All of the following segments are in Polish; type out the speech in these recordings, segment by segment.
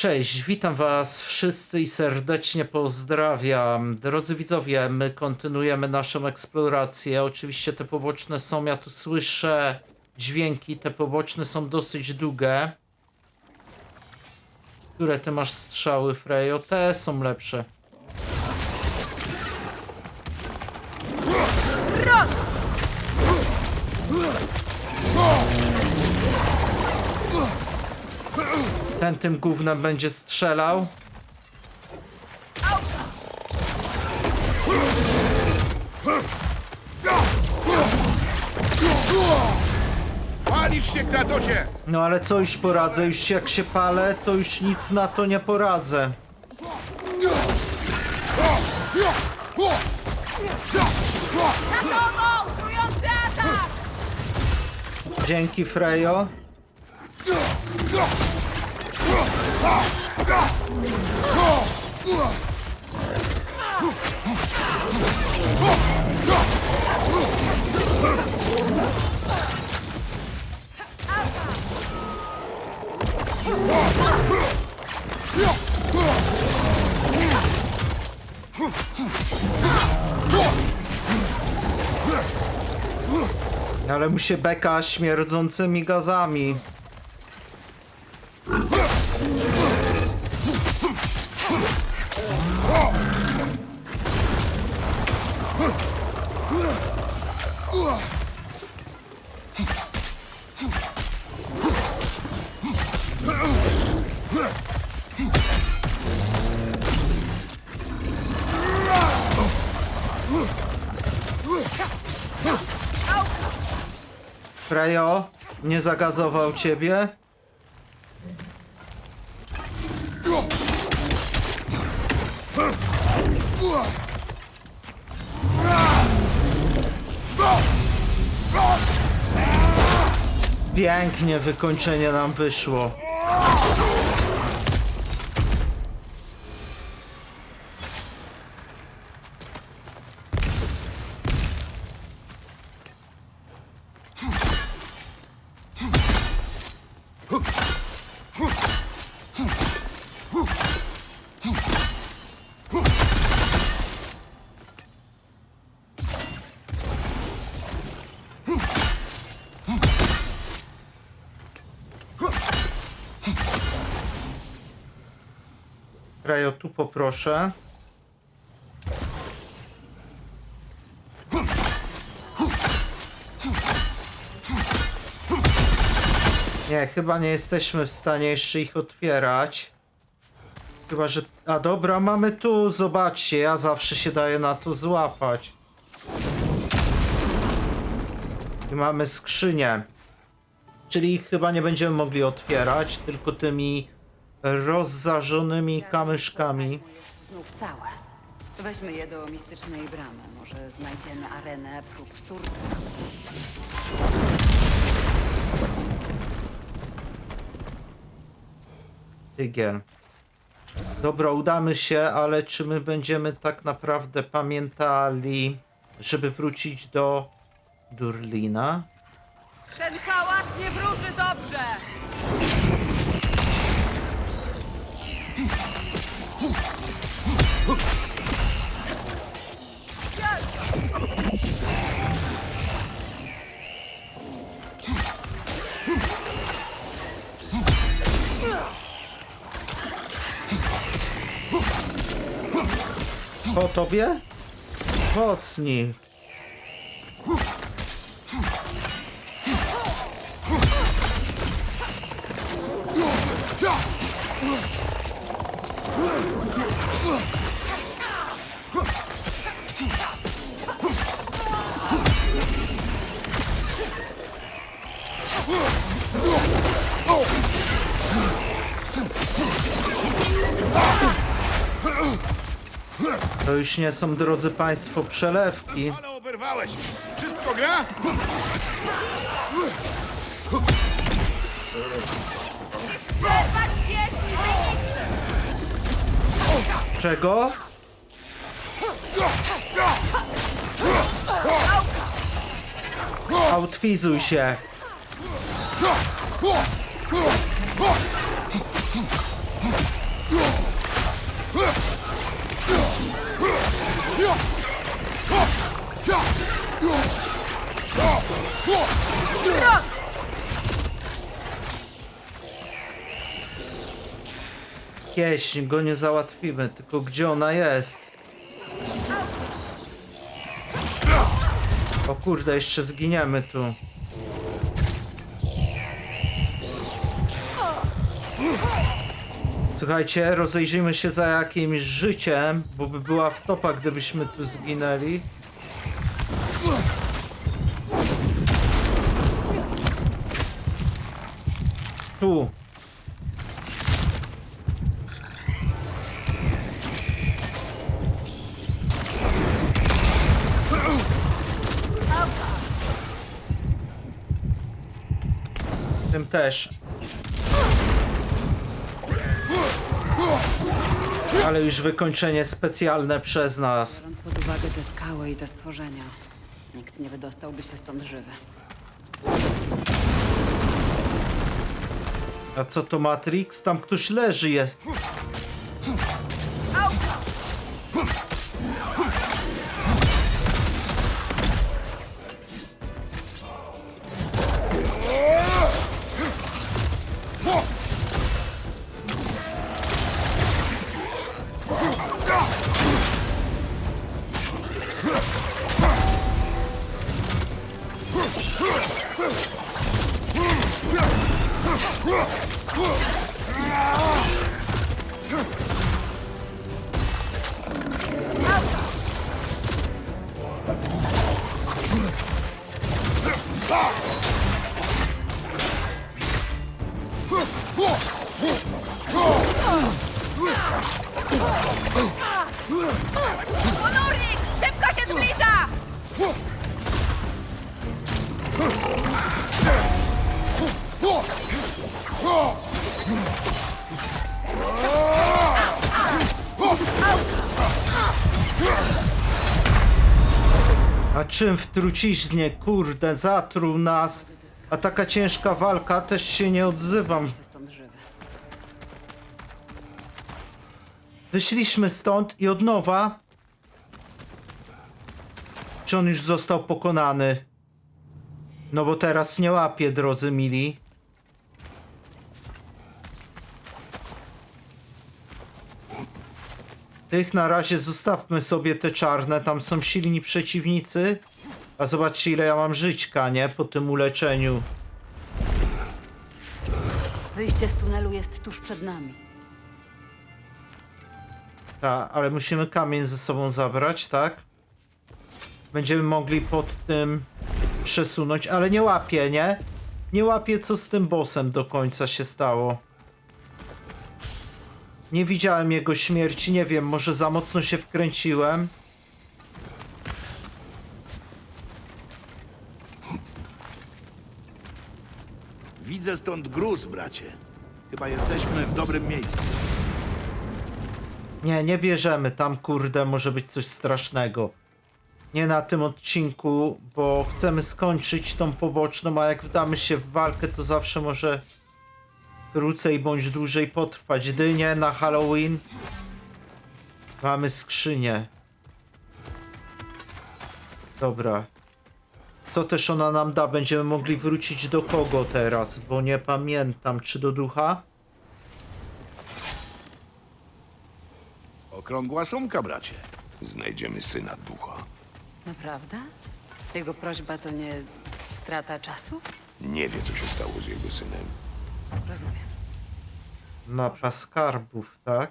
Cześć, witam Was wszyscy i serdecznie pozdrawiam. Drodzy widzowie, my kontynuujemy naszą eksplorację. Oczywiście te poboczne są, ja tu słyszę dźwięki, te poboczne są dosyć długie. Które ty masz strzały, Frejo? Te są lepsze. Ten tym gównem będzie strzelał. Palisz się, Kratosie! No ale co już poradzę? Już jak się palę, to już nic na to nie poradzę. Gotowo! Trujący atak! Dzięki, Frejo. Ale mu się beka śmierdzącymi gazami. Frejo, nie zagazował ciebie? Pięknie wykończenie nam wyszło. Frejo, tu poproszę. Nie, chyba nie jesteśmy w stanie jeszcze ich otwierać. Chyba, że... A dobra, mamy tu, zobaczcie, ja zawsze się daję na to złapać. I mamy skrzynię. Czyli ich chyba nie będziemy mogli otwierać, tylko tymi rozzarzonymi kamyszkami. Znów całe. Weźmy je do mistycznej bramy. Może znajdziemy arenę prób surtu. Tygiel. Dobra, udamy się, ale czy my będziemy tak naprawdę pamiętali, żeby wrócić do Durlina? Ten hałas nie wróży tobie? Mocni. To już nie są, drodzy Państwo, przelewki. Ale oberwałeś! Wszystko gra? Przerwać pieśni Czego? Outfizuj się. Pieśń, go nie załatwimy, tylko gdzie ona jest? O kurde, jeszcze zginiemy tu. Słuchajcie, rozejrzyjmy się za jakimś życiem, bo by była wtopa, gdybyśmy tu zginęli. Tu. Tym też. Ale już wykończenie specjalne przez nas. Biorąc pod uwagę te skały i te stworzenia, nikt nie wydostałby się stąd żywy. A co to Matrix? Tam ktoś leży je. 으아! 으아! Czym w truciźnie? Kurde, zatruł nas. A taka ciężka walka, też się nie odzywam. Wyszliśmy stąd i od nowa. Czy on już został pokonany? No bo teraz nie łapie, drodzy mili. Tych na razie zostawmy sobie te czarne, tam są silni przeciwnicy. A zobaczcie ile ja mam żyćka, nie? Po tym uleczeniu. Wyjście z tunelu jest tuż przed nami. Tak, ale musimy kamień ze sobą zabrać, tak? Będziemy mogli pod tym przesunąć, ale nie łapię, nie? Nie łapię, co z tym bossem do końca się stało. Nie widziałem jego śmierci, nie wiem, może za mocno się wkręciłem. Widzę stąd gruz, bracie. Chyba jesteśmy w dobrym miejscu. Nie, nie bierzemy tam, kurde, może być coś strasznego. Nie na tym odcinku, bo chcemy skończyć tą poboczną, a jak wdamy się w walkę, to zawsze może krócej bądź dłużej potrwać. Dynie na Halloween. Mamy skrzynię. Dobra. Co też ona nam da? Będziemy mogli wrócić do kogo teraz? Bo nie pamiętam, czy do ducha? Okrągła sumka, bracie. Znajdziemy syna ducha. Naprawdę? Jego prośba to nie strata czasu? Nie wie, co się stało z jego synem. Rozumiem. Mapa skarbów, tak?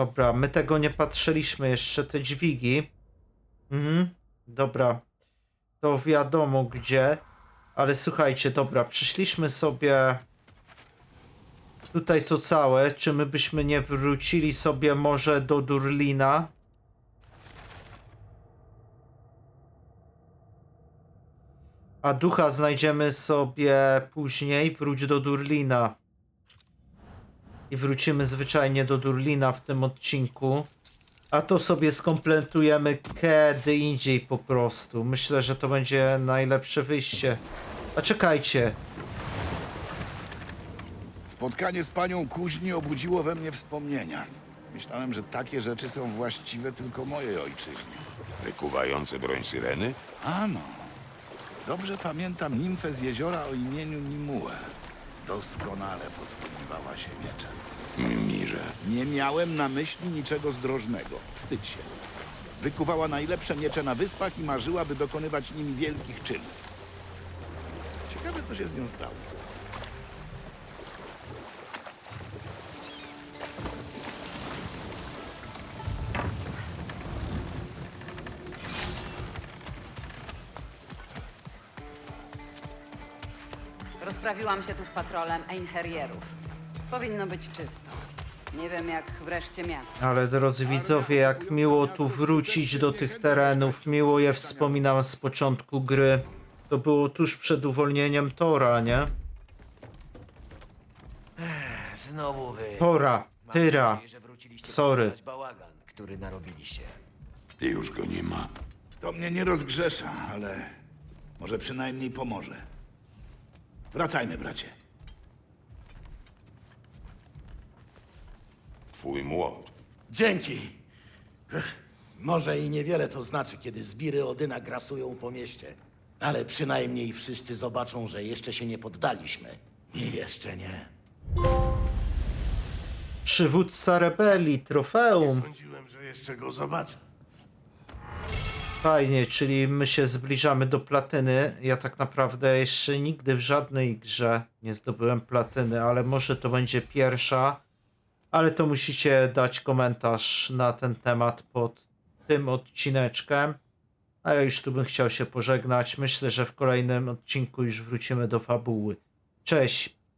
Dobra, my tego nie patrzyliśmy jeszcze, te dźwigi. Mhm, dobra. To wiadomo gdzie. Ale słuchajcie, dobra, przyszliśmy sobie tutaj to całe. Czy my byśmy nie wrócili sobie może do Durlina? A ducha znajdziemy sobie później. Wróć do Durlina. I wrócimy zwyczajnie do Durlina w tym odcinku. A to sobie skompletujemy kiedy indziej po prostu. Myślę, że to będzie najlepsze wyjście. A czekajcie. Spotkanie z panią Kuźni obudziło we mnie wspomnienia. Myślałem, że takie rzeczy są właściwe tylko mojej ojczyźnie. Wykuwające broń syreny? Ano. Dobrze pamiętam nimfę z jeziora o imieniu Nimue. Doskonale posługiwała się mieczem. Mirze. Nie miałem na myśli niczego zdrożnego. Wstydź się. Wykuwała najlepsze miecze na wyspach i marzyła, by dokonywać nimi wielkich czynów. Ciekawe, co się z nią stało. Rozprawiłam się tu z patrolem Einherjerów. Powinno być czysto. Nie wiem jak wreszcie miasto. Ale drodzy widzowie, jak miło tu wrócić do tych terenów, miło je wspominam z początku gry. To było tuż przed uwolnieniem Tora, nie? Znowu wy. Tora, Mam Tyra. nadzieję, że wróciliście Sorry. posprzątać bałagan, który narobiliście. I już go nie ma. To mnie nie rozgrzesza, ale może przynajmniej pomoże. Wracajmy, bracie. Twój młot. Dzięki. Ech, Może i niewiele to znaczy, kiedy zbiry Odyna grasują po mieście. Ale przynajmniej wszyscy zobaczą, że jeszcze się nie poddaliśmy. I jeszcze nie. Przywódca rebelii, trofeum. Sądziłem, że jeszcze go zobaczę. Fajnie, czyli my się zbliżamy do platyny. Ja tak naprawdę jeszcze nigdy w żadnej grze nie zdobyłem platyny, ale może to będzie pierwsza. Ale to musicie dać komentarz na ten temat pod tym odcineczkiem. A ja już tu bym chciał się pożegnać. Myślę, że w kolejnym odcinku już wrócimy do fabuły. Cześć!